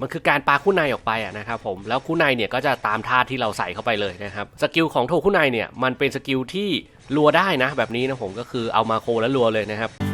มันคือการปาคู่ในออกไปอะนะครับผมแล้วคู่ในเนี่ยก็จะตามท่าที่เราใส่เข้าไปเลยนะครับสกิลของโทคู่ในเนี่ยมันเป็นสกิลที่รัวได้นะแบบนี้นะผมก็คือเอามาโคแล้วรัวเลยนะครับ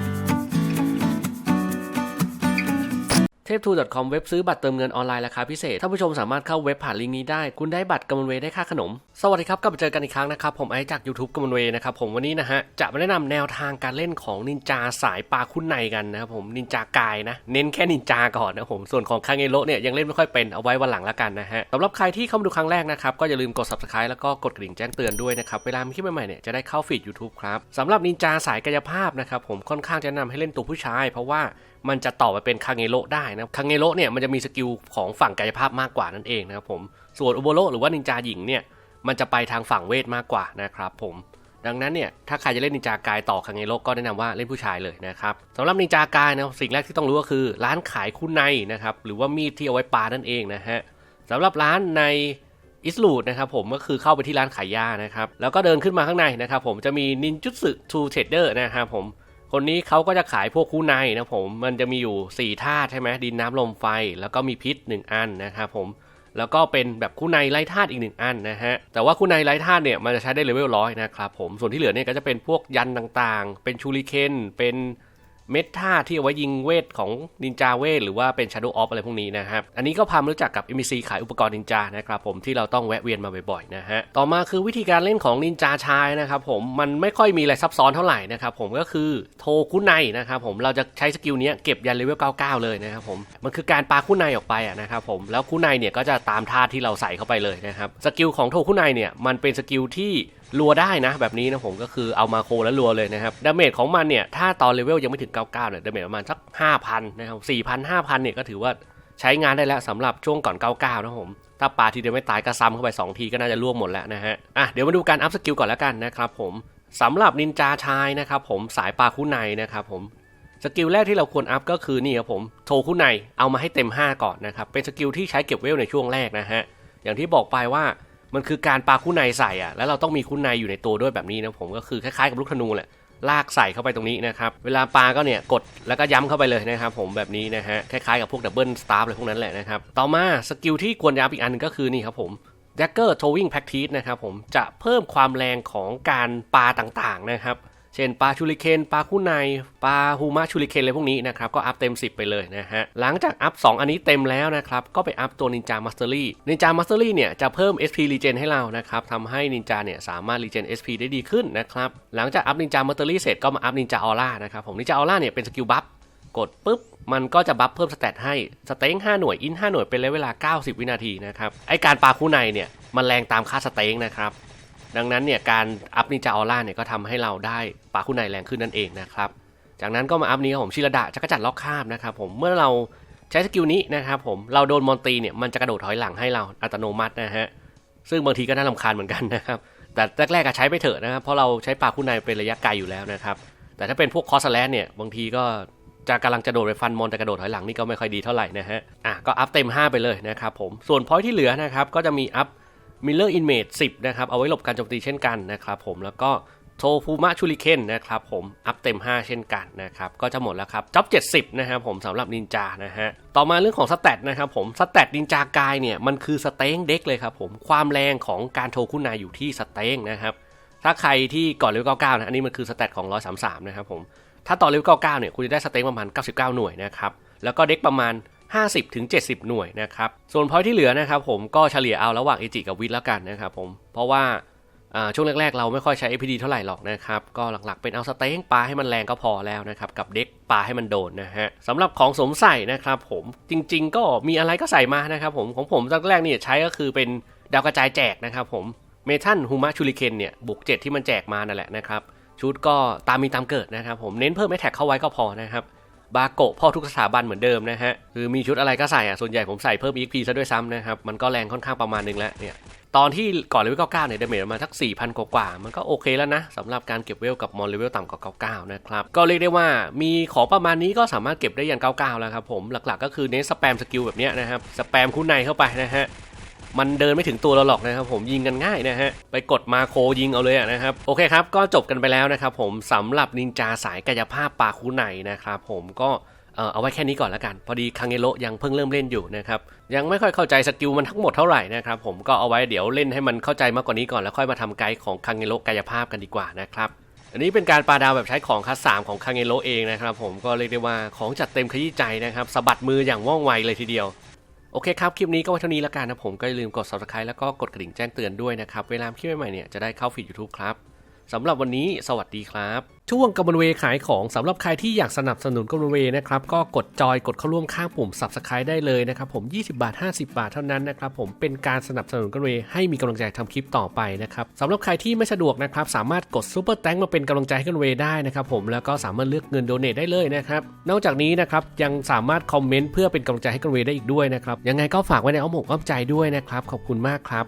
เทพทู .com เว็บซื้อบัตรเติมเงินออนไลน์ราคาพิเศษท่านผู้ชมสามารถเข้าเว็บผ่านลิงก์นี้ได้ คุณได้บัตรกำมะเวได้ค่าขนม สวัสดีครับกลับมาเจอกันอีกครั้งนะครับ ผมไอจาก YouTube กำมะเวนะครับผมวันนี้นะฮะ จะมาแนะนำแนวทางการเล่นของนินจาสายปลาคุ้นในกันนะครับผมนินจากายนะ เน้นแค่นินจาก่อนนะผมส่วนของคางเอโรเนี่ยยังเล่นไม่ค่อยเป็นเอาไว้วันหลังละกันนะฮะสำหรับใครที่เข้ามาดูครั้งแรกนะครับก็อย่าลืมกด subscribe แล้วก็กดกระดิ่งแจ้งเตือนด้วยนะครับเวลามีคลิปใหม่ๆเนี่ยจะได้เข้าฟีด YouTube ครับสำหรับนินจาสายกายภาพนะครับผมค่อนข้างจะนะนำให้เล่นตัวผู้ชาย เพราะว่า มันจะต่อไปเป็นคางเอโรได้นะคางเอโรเนี่ยมันจะมีสกิลของฝั่งกายภาพมากกว่านั่นเองนะครับผมส่วนอุโบโรหรือว่านินจาหญิงเนี่ยมันจะไปทางฝั่งเวทมากกว่านะครับผมดังนั้นเนี่ยถ้าใครจะเล่นนินจากายต่อคางเอโรก็แนะนำว่าเล่นผู้ชายเลยนะครับสำหรับนินจากายนะสิ่งแรกที่ต้องรู้ก็คือร้านขายคู่ในนะครับหรือว่ามีดที่เอาไว้ปานั่นเองนะฮะสำหรับร้านในอิสลูดนะครับผมก็คือเข้าไปที่ร้านขายยานะครับแล้วก็เดินขึ้นมาข้างในนะครับผมจะมีนินจุสึทูเทเดอร์นะครับผม คนนี้เขาก็จะขายพวกคู่ในนะผม มันจะมีอยู่4ธาตุใช่ไหมดินน้ำลมไฟ แล้วก็มีพิษ 1 อันนะครับผม แล้วก็เป็นแบบคู่ในไร้ธาตุอีกหนึ่งอันนะฮะ แต่ว่าคู่ในไร้ธาตุเนี่ยมันจะใช้ได้เลเวลร้อยนะครับผม ส่วนที่เหลือเนี่ยก็จะเป็นพวกยันต่างๆ เป็นชูริเคน เป็น เมดท่าที่เอาไว้ยิงเวทของนินจาเวทหรือว่าเป็น Shadow of อะไรพวกนี้นะครับ อันนี้ก็พามารู้จักกับ MBC ขายอุปกรณ์นินจานะครับผมที่เราต้องแวะเวียนมาบ่อยๆนะฮะ ต่อมาคือวิธีการเล่นของนินจาชายนะครับผมมันไม่ค่อยมีอะไรซับซ้อนเท่าไหร่นะครับผมก็คือโทคุไนนะครับผมเราจะใช้สกิลนี้เก็บยันเลเวล99 เลยนะครับผมมันคือการปาคุไนออกไปนะครับผมแล้วคุไนเนี่ยก็จะตามท่าที่เราใส่เข้าไปเลยนะครับสกิลของโทคุไนเนี่ยมันเป็นสกิลที่ รัวได้นะ แบบนี้นะผมก็คือเอามาโคแล้วรัวเลยนะครับดาเมจของมันเนี่ยถ้าตอนเลเวลยังไม่ถึง 99เนี่ยดาเมจประมาณสัก 5,000 นะครับ 4,000 5,000 เนี่ยก็ถือว่าใช้งานได้แล้วสำหรับช่วงก่อน 99 นะผม ถ้าปาทีเดียวไม่ตายก็ซ้ำเข้าไป 2 ทีก็น่าจะร่วงหมดแล้วนะฮะอะเดี๋ยวมาดูการอัพสกิลก่อนแล้วกันนะครับผมสำหรับนินจาชายนะครับผมสายปาคู่ในนะครับผมสกิลแรกที่เราควรอัพก็คือนี่ครับผมโทคู่ในเอามาให้เต็ม 5 ก่อนนะครับเป็นสกิลที่ใช้เก็บเวลในช่วงแรกนะฮะอย่างที่บอกไปว่า มันคือการปาคู่ในใส่อะแล้วเราต้องมีคู่ในอยู่ในตัวด้วยแบบนี้นะผมก็คือคล้ายๆกับลูกธนูแหละลากใส่เข้าไปตรงนี้นะครับ เวลาปาก็เนี่ยกดแล้วก็ย้ำเข้าไปเลยนะครับผมแบบนี้นะฮะ คล้ายๆกับพวกดับเบิลสตาร์อะไรพวกนั้นแหละนะครับ ต่อมาสกิลที่ควรย้ำอีกอันนึงก็คือนี่ครับผม Dagger Towing Practice นะครับผมจะเพิ่มความแรงของการปาต่างๆนะครับ เช่นปลาชูริเคนปลาคู่ในปลาฮูมาชูริเคนอะไรพวกนี้นะครับก็อัพเต็ม 10 ไปเลยนะฮะหลังจากอัพ 2 อันนี้เต็มแล้วนะครับก็ไปอัพตัวนินจามาสเตอรี่นินจามาสเตอรี่เนี่ยจะเพิ่ม SP Regen ให้เรานะครับทำให้นินจาเนี่ยสามารถ Regen SP ได้ดีขึ้นนะครับหลังจากอัพนินจามาสเตอรี่เสร็จก็มาอัพนินจาออร่านะครับผมนินจาออร่าเนี่ยเป็นสกิลบัฟกดปุ๊บมันก็จะบัฟเพิ่มสเตตให้สเต็ง5หน่วยอิน5หน่วยเป็นระยะเวลา 90 วินาทีนะครับไอการปาคู่ในเนี่ยมันแรงตามค่าสเต็งนะครับ ดังนั้นเนี่ยการอัพนินจาออร่าเนี่ยก็ทำให้เราได้ปาคู่ในแรงขึ้นนั่นเองนะครับ จากนั้นก็มาอัพนี้ครับผมชิระดะจักระจัดล็อกคาบนะครับผมเมื่อเราใช้สกิลนี้นะครับผมเราโดนมอนตีเนี่ยมันจะกระโดดถอยหลังให้เราอัตโนมัตินะฮะซึ่งบางทีก็น่าลำคาญเหมือนกันนะครับแต่แรกๆก็ใช้ไปเถอะนะครับเพราะเราใช้ปาคู่ในเป็นระยะไกลอยู่แล้วนะครับแต่ถ้าเป็นพวกคอสแลนเนี่ยบางทีก็จะกำลังจะโดดไปฟันมอนแต่กระโดดถอยหลังนี่ก็ไม่ค่อยดีเท่าไหร่นะฮะอะก็อัพเต็ม 5 ไปเลยนะครับผมส่วนพอยที่เหลือนะครับก็จะมีอัพ Miller Inmate 10 นะครับ เอาไว้หลบการโจมตีเช่นกันนะครับผมแล้วก็โทฟูมะชูริเคนนะครับผมอัพเต็ม 5 เช่นกันนะครับก็จะหมดแล้วครับจ็อบ 70 นะครับผมสำหรับนินจานะฮะต่อมาเรื่องของสเตตนะครับผมสเตตนินจากายเนี่ย มันคือสเต็งเด็กเลยครับผมความแรงของการโทคุณายอยู่ที่สเต็งนะครับถ้าใครที่ก่อนเลเวล99 นะอันนี้มันคือสเตตของ 133 นะครับผมถ้าต่อเลเวล99 เนี่ยคุณจะได้สเต็งประมาณ 99 หน่วยนะครับแล้วก็เด็กประมาณ 50ถึง70 หน่วยนะครับ ส่วนพอยที่เหลือนะครับผมก็เฉลี่ยเอาระหว่างเอจิกับวิทแล้วกันนะครับผม เพราะว่าช่วงแรก ๆ เราไม่ค่อยใช้ APD เท่าไหร่หรอกนะครับ ก็หลักๆเป็นเอาสเต็งปลาให้มันแรงก็พอแล้วนะครับ กับเด็กปลาให้มันโดนนะฮะสำหรับของสมใส่นะครับผมจริง ๆ ก็มีอะไรก็ใส่มานะครับผมของผมตอนแรกเนี่ยใช้ก็คือเป็นดาวกระจายแจกนะครับผมเมทัลฮูมะชูริเคนเนี่ยบุกเจ็ดที่มันแจกมานั่นแหละนะครับชุดก็ตามมีตามเกิดนะครับผมเน้นเพิ่มแอทแท็กเข้าไว้ก็พอนะครับ บาโกะพ่อทุกสถาบันเหมือนเดิมนะฮะคือมีชุดอะไรก็ใส่อะส่วนใหญ่ผมใส่เพิ่ม EXP ซะด้วยซ้ำนะครับมันก็แรงค่อนข้างประมาณนึงแล้วเนี่ยตอนที่ก่อนเลเวล99เนี่ยเดเมจประมาณทัก4,000 กว่าๆมันก็โอเคแล้วนะสำหรับการเก็บเวลกับมอนเลเวลต่ำกว่า99 นะครับ ก็เรียกได้ว่ามีของประมาณนี้ก็สามารถเก็บได้อยัน99 แล้วครับผมหลักๆ ก็คือเน้นสแปมสกิลแบบนี้นะครับสแปมคู่ในเข้าไปนะฮะ มันเดินไม่ถึงตัวเราหรอกนะครับผมยิงกันง่ายนะฮะไปกดมาโคยิงเอาเลยนะครับโอเคครับก็จบกันไปแล้วนะครับผมสำหรับนินจาสายกายภาพปาคูไนนะครับผมก็เออเอาไว้แค่นี้ก่อนละกัน พอดีคังเงโรยังเพิ่งเริ่มเล่นอยู่นะครับยังไม่ค่อยเข้าใจสกิลมันทั้งหมดเท่าไหร่นะครับผมก็เอาไว้เดี๋ยวเล่นให้มันเข้าใจมากกว่านี้ก่อนแล้วค่อยมาทำไกด์ของคังเงโรกายภาพกันดีกว่านะครับอันนี้เป็นการปาดาวแบบใช้ของคัสสามของคังเงโรเองนะครับผมก็เรียกได้ว่าของจัดเต็มขยี้ใจนะครับสะบัดมืออย่างว่องไวเลยทีเดียว โอเคครับ คลิปนี้ก็ไว้เท่านี้ละกันนะผมก็อย่าลืมกด subscribe แล้วก็กดกระดิ่งแจ้งเตือนด้วยนะครับ เวลาคลิปใหม่ๆเนี่ยจะได้เข้าฟีด YouTube ครับสำหรับวันนี้สวัสดีครับ ช่วงกำมะเวขายของสำหรับใครที่อยากสนับสนุนกำมะเวนะครับก็กดจอยกดเข้าร่วมข้างปุ่ม subscribe ได้เลยนะครับผม 20 บาท 50 บาทเท่านั้นนะครับผมเป็นการสนับสนุนกำมะเวให้มีกำลังใจทำคลิปต่อไปนะครับสำหรับใครที่ไม่สะดวกนะครับสามารถกดซูเปอร์แตงมาเป็นกำลังใจให้กำมะเวได้นะครับผมแล้วก็สามารถเลือกเงินโดเนทได้เลยนะครับนอกจากนี้นะครับยังสามารถคอมเมนต์เพื่อเป็นกำลังใจให้กำมะเวได้อีกด้วยนะครับยังไงก็ฝากไว้ในอ้อมอกอ้อมใจด้วยนะครับขอบคุณมากครับ